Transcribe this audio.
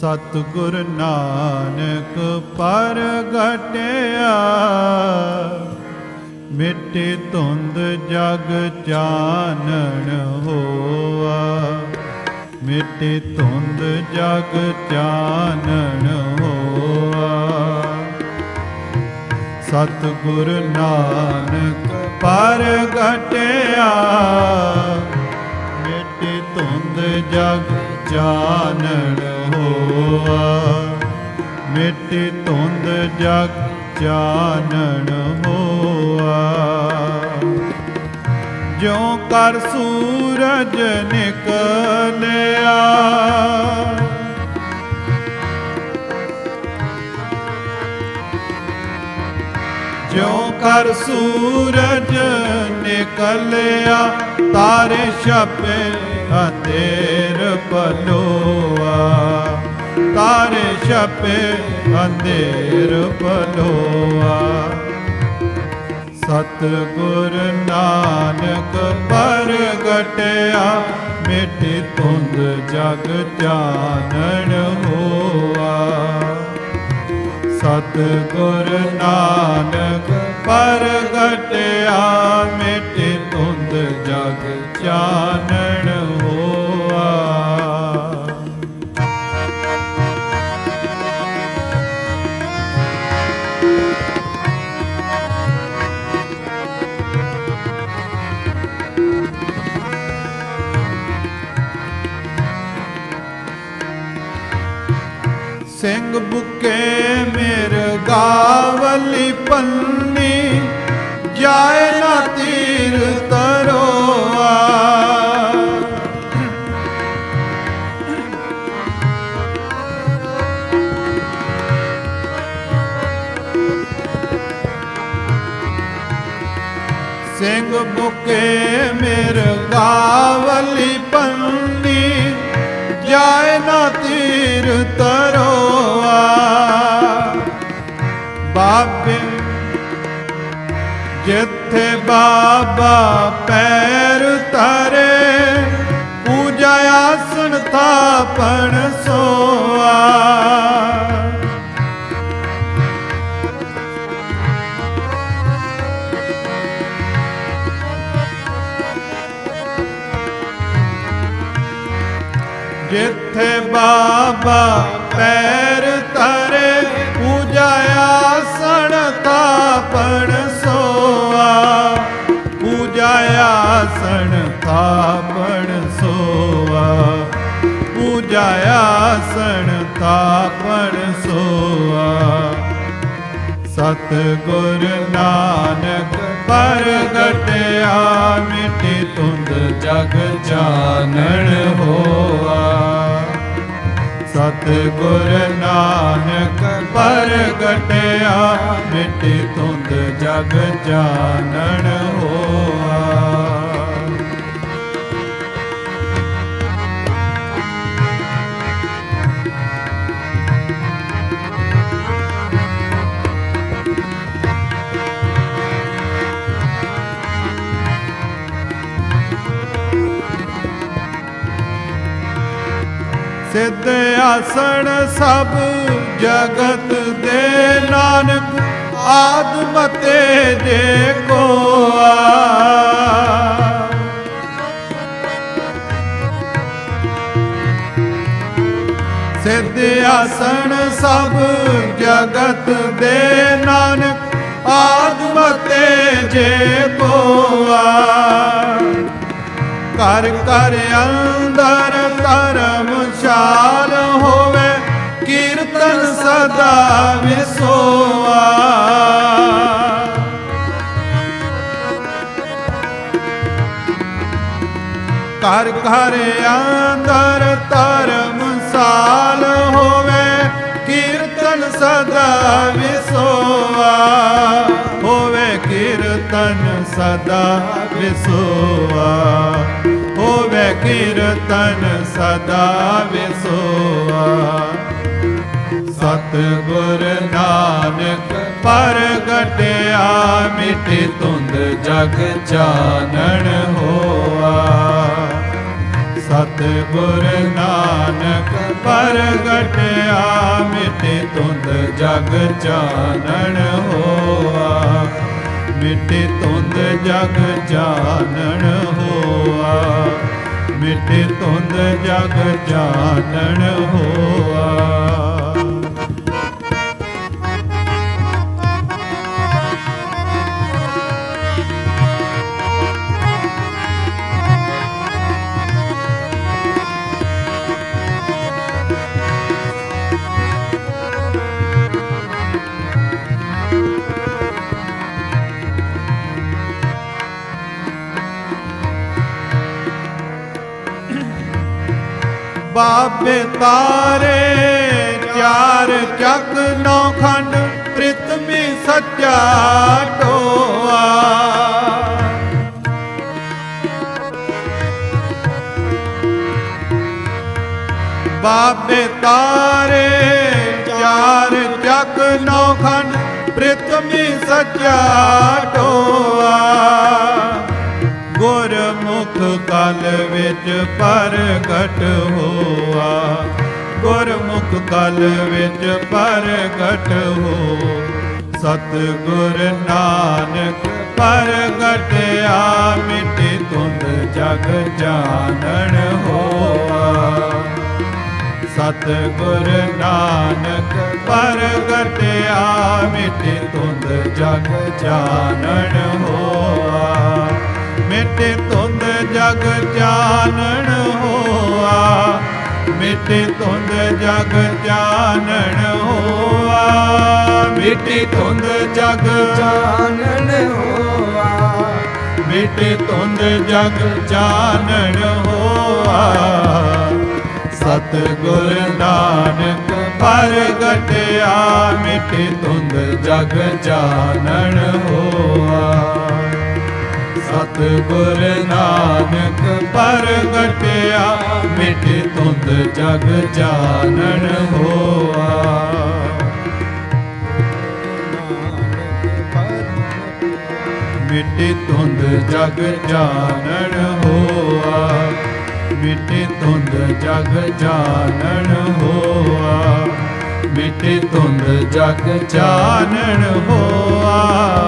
ਸਤਿਗੁਰ ਨਾਨਕ ਪਰਗਟਿਆ। ਮਿੱਟੀ ਧੁੰਦ ਜਗ ਚਾਨਣ ਹੋਆ। ਮਿੱਟੀ ਧੁੰਦ ਜਗ ਚਾਨਣ ਹੋਆ। ਸਤਿਗੁਰ ਨਾਨਕ ਪਰਗਟਿਆ। ਮਿੱਟੀ ਧੁੰਦ ਜਗ ਚਾਨਣ ਹੋਆ। ਮਿੱਟੀ ਧੁੰਦ ਜਗ ਚਾਨਣ ਹੋਆ। ਜਿਉ ਕਰ ਸੂਰਜ ਨਿਕਲਿਆ। ਜਿਉ ਕਰ ਸੂਰਜ ਨਿਕਲਿਆ, ਤਾਰੇ ਛਪੇ ਅਤੇ ਪਲੋਆ ਤਾਰੇ ਛਪੇ ਅੰਧੇਰ ਪਲੋਆ ਸਤਿਗੁਰ ਨਾਨਕ ਪਰਗਟਿਆ ਮਿੱਟੀ ਧੁੰਦ ਜਗ ਚਾਨਣ ਹੋਆ। ਸਤਿਗੁਰ ਨਾਨਕ ਪਰਗਟਿਆ ਮਿਟੇ ਧੁੰਦ ਜਗ ਚਾਨਣ ਸਿੰਘ ਬੁਕੇ ਮੇਰ ਗਾਵਲੀ ਪੰਨੀ ਜਾਏ ਨਾ ਤੀਰ ਤਰੋਆ। ਸਿੰਘ ਬੁਕੇ ਮੇਰ ਗਾ ਜਿੱਥੇ ਬਾਬਾ ਪੈਰ ਧਰੇ ਪੂਜਾ ਆਸਣ ਤਾਪਣ ਸੋਆ। ਪੂਜਾ ਆਸਣ ਥਾਪਣ ਸੋਆ। ਪੂਜਾ ਆਸਣ ਤਾਪਣ ਸੋਆ। ਸਤਿਗੁਰ ਨਾਨਕ ਪਰਗਟਿਆ, ਮਿਟੀ ਤੁੰਦ ਜਗ ਜਾਣਨ ਹੋਆ। ਗੁਰ ਨਾਨਕ ਪਰਗਟਿਆ ਮਿਟੀ ਤੁੰਦ ਜਗ ਜਾਣਨ ਸਿੱਧ ਆਸਣ ਸਭ ਜਗਤ ਦੇ ਨਾਨਕ ਆਦਮ ਤੇ ਜੇ ਕੋਆ ਸਿੱਧ ਆਸਣ ਸਭ ਜਗਤ ਦੇ ਨਾਨਕ ਆਦਮ ਤੇ ਜੇ ਕੋਆ ਕਰ ਘਰ ਅੰਦਰ ਧਰਮਸ਼ਾਲ ਹੋਵੇ, ਕੀਰਤਨ ਸਦਾ ਵਿਸੋਆ ਘਰ ਘਰ ਅੰਦਰ ਧਰਮਸ਼ਾਲ ਹੋਵੇ, ਕੀਰਤਨ ਸਦਾ ਵਿਸੋਆ ਹੋਵੇ ਕੀਰਤਨ ਸਦਾ ਵਿਸੋਆ ਹੋਵੇ ਸਦਾ ਵਿਸੋਆ। ਸਤਿਗੁਰ ਨਾਨਕ ਪਰਗਟਿਆ ਮਿਟੇ ਧੁੰਦ ਜਗ ਚਾਨਣ ਹੋਆ। ਸਤਿਗੁਰ ਨਾਨਕ ਪਰਗਟਿਆ ਜਗ ਚਾਨਣ ਹੋਆ। ਮਿਟੇ ਧੁੰਦ ਜਗ ਚਾਨਣ ਹੋਆ। ਮਿਟੇ ਧੁੰਦ ਜਗ ਚਾਨਣ ਹੋਆ। ਬਾਬੇ ਤਾਰੇ, ਚਾਰ ਚੱਕ ਨੌ ਖੰਡ, ਪ੍ਰਿਤਮੀ ਸੱਚਾ ਟੋਆ। ਬਾਬੇ ਤਾਰੇ, ਚਾਰ ਚੱਕ ਨੌ ਖੰਡ, ਪ੍ਰਿਤਮੀ ਸੱਚਾ ਟੋਆ। ਕਲ ਵਿੱਚ ਪ੍ਰਗਟ ਹੋਆ। ਗੁਰਮੁਖ ਕਲ ਵਿੱਚ ਪ੍ਰਗਟ ਹੋ ਸਤਿਗੁਰ ਨਾਨਕ ਪ੍ਰਗਟਿਆ, ਮਿਟੇ ਤੁੰਦ ਜਗ ਜਾਣਨ ਹੋਆ। ਸਤਿਗੁਰ ਨਾਨਕ ਪ੍ਰਗਟਿਆ, ਮਿਟੇ ਤੁੰਦ ਜਗ ਜਾਣਨ ਹੋਆ। ਮਿਟੇ ਤੁੰਦ ਜਗ ਜਾਣਨ ਹੋਆ। ਮਿਟੇ ਤੁੰਦ ਜਗ ਜਾਣਨ ਹੋਆ। ਮਿਟੇ ਤੁੰਦ ਜਗ ਚਾਨਣ ਹੋਆ। ਮਿਟੇ ਤੁੰਦ ਜਗ ਜਾਣਨ ਹੋਆ। ਸਤਿਗੁਰ ਨਾਨਕ ਪ੍ਰਗਟਿਆ। ਮਿਟੇ ਧੁੰਦ ਜਗ ਜਾਣਨ ਹੋਆ। ਸਤਿਗੁਰ ਨਾਨਕ ਪ੍ਰਗਟਿਆ ਮਿਟੇ ਤੁੰਦ ਜਗ ਜਾਣਨ ਹੋਆ। ਮਿਟੇ ਤੁੰਦ ਜਗ ਜਾਣਨ ਹੋਆ। ਮਿਟੇ ਤੁੰਦ ਜਗ ਜਾਣਨ ਹੋਆ। ਮਿਟੇ ਤੁੰਦ ਜਗ ਜਾਣਨ ਹੋਆ।